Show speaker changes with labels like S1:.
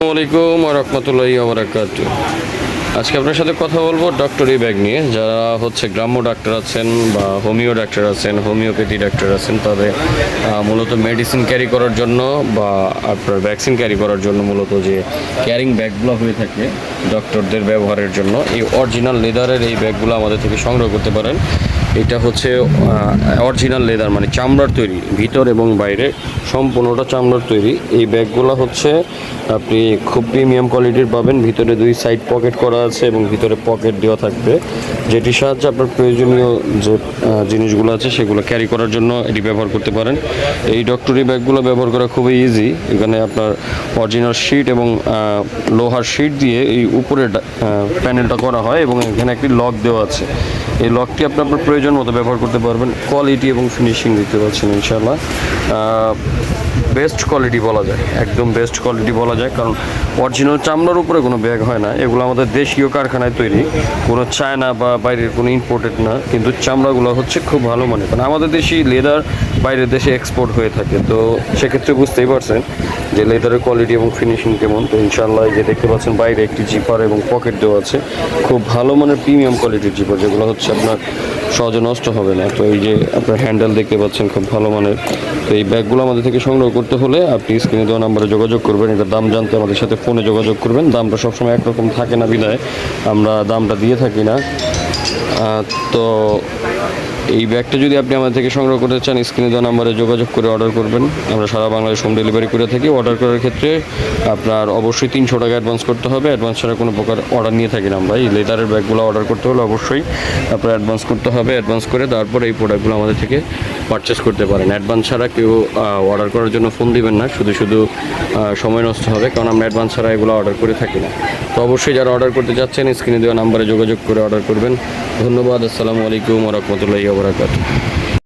S1: আসসালামু আলাইকুম রহমতুল্লাহি ওবরাকাত আজকে আপনার সাথে কথা বলব ডক্টরি ব্যাগ নিয়ে। যারা হচ্ছে গ্রাম্য ডাক্তার আছেন বা হোমিও ডাক্তার আছেন, হোমিওপ্যাথি ডাক্তার আছেন, তাদের মূলত মেডিসিন ক্যারি করার জন্য বা আপনার ভ্যাকসিন ক্যারি করার জন্য মূলত যে ক্যারিং ব্যাগগুলো হয়ে থাকে ডক্টরদের ব্যবহারের জন্য, এই অরিজিনাল লেদারের এই ব্যাগগুলো আমাদের থেকে সংগ্রহ করতে পারেন। এটা হচ্ছে অরিজিনাল লেদার মানে চামড়ার তৈরি, ভিতর এবং বাইরে সম্পূর্ণটা চামড়ার তৈরি। এই ব্যাগগুলো হচ্ছে আপনি খুব প্রিমিয়াম কোয়ালিটির পাবেন। ভিতরে দুই সাইড পকেট করা আছে এবং ভিতরে পকেট দেওয়া থাকবে। যেটির সাহায্যে আপনার প্রয়োজনীয় যে জিনিসগুলো আছে সেগুলো ক্যারি করার জন্য এটি ব্যবহার করতে পারেন। এই ডক্টরি ব্যাগগুলো ব্যবহার করা খুবই ইজি এখানে আপনার অরিজিনাল শিট এবং লোহার শিট দিয়ে এই উপরে প্যানেলটা করা হয় এবং এখানে একটি লক দেওয়া আছে। এই লকটি আপনি আপনার প্রয়োজন মতো ব্যবহার করতে পারবেন। কোয়ালিটি এবং ফিনিশিং দিতে পারছেন ইনশাল্লাহ বেস্ট কোয়ালিটি বলা যায়, একদম বেস্ট কোয়ালিটি বলা যায়, কারণ অরিজিনাল চামড়ার উপরে কোনো ব্যাগ হয় না। এগুলো আমাদের দেশীয় কারখানায় তৈরি, কোনো চায়না বা বাইরের কোনো ইম্পোর্টেড না, কিন্তু চামড়াগুলো হচ্ছে খুব ভালো মানে কারণ আমাদের দেশি লেদার বাইরের দেশে এক্সপোর্ট হয়ে থাকে, তো সেক্ষেত্রে বুঝতেই পারছেন যে লেদারের কোয়ালিটি এবং ফিনিশিং কেমন। তো ইনশাল্লাহ যে দেখতে পাচ্ছেন, বাইরে একটি জিপার এবং পকেট দেওয়া আছে। খুব ভালো মানের প্রিমিয়াম কোয়ালিটির জিপার যেগুলো হচ্ছে আপনার সহজে নষ্ট হবে না। তো এই যে আপনার হ্যান্ডেল দেখতে পাচ্ছেন, খুব ভালো মানের। তো এই ব্যাগগুলো আমাদের থেকে সংগ্রহ করতে হলে আপনি স্ক্রিনে দেওয়া নাম্বারে যোগাযোগ করবেন এটা দাম জানতে আমাদের সাথে ফোনে যোগাযোগ করবেন। দামটা সবসময় একরকম থাকে না বিদায়, আমরা দামটা দিয়ে থাকি না। তো এই ব্যাগটা যদি আপনি আমাদের থেকে সংগ্রহ করতে চান, স্ক্রিনে দেওয়া নাম্বারে যোগাযোগ করে অর্ডার করবেন। আমরা সারা বাংলাদেশ হোম ডেলিভারি করে থাকি। অর্ডার করার ক্ষেত্রে আপনার অবশ্যই তিনশো টাকা অ্যাডভান্স করতে হবে। অ্যাডভান্স ছাড়া কোনো প্রকার অর্ডার নিয়ে থাকি না আমরা। এই লেদারের ব্যাগগুলো অর্ডার করতে হলে অবশ্যই আপনার অ্যাডভান্স করতে হবে। অ্যাডভান্স করে তারপর এই প্রোডাক্টগুলো আমাদের থেকে পারচেস করতে পারেন। অ্যাডভান্স ছাড়া কেউ অর্ডার করার জন্য ফোন দিবেন না। শুধু শুধু সময় নষ্ট হবে, কারণ আমরা অ্যাডভান্স ছাড়া এগুলো অর্ডার করে থাকি না। তো অবশ্যই যারা অর্ডার করতে যাচ্ছেন, স্ক্রিনে দেওয়া নাম্বারে যোগাযোগ করে অর্ডার করবেন। ধন্যবাদ আসসালামু আলাইকুম রহমতুল্লাহি ওবরাকাত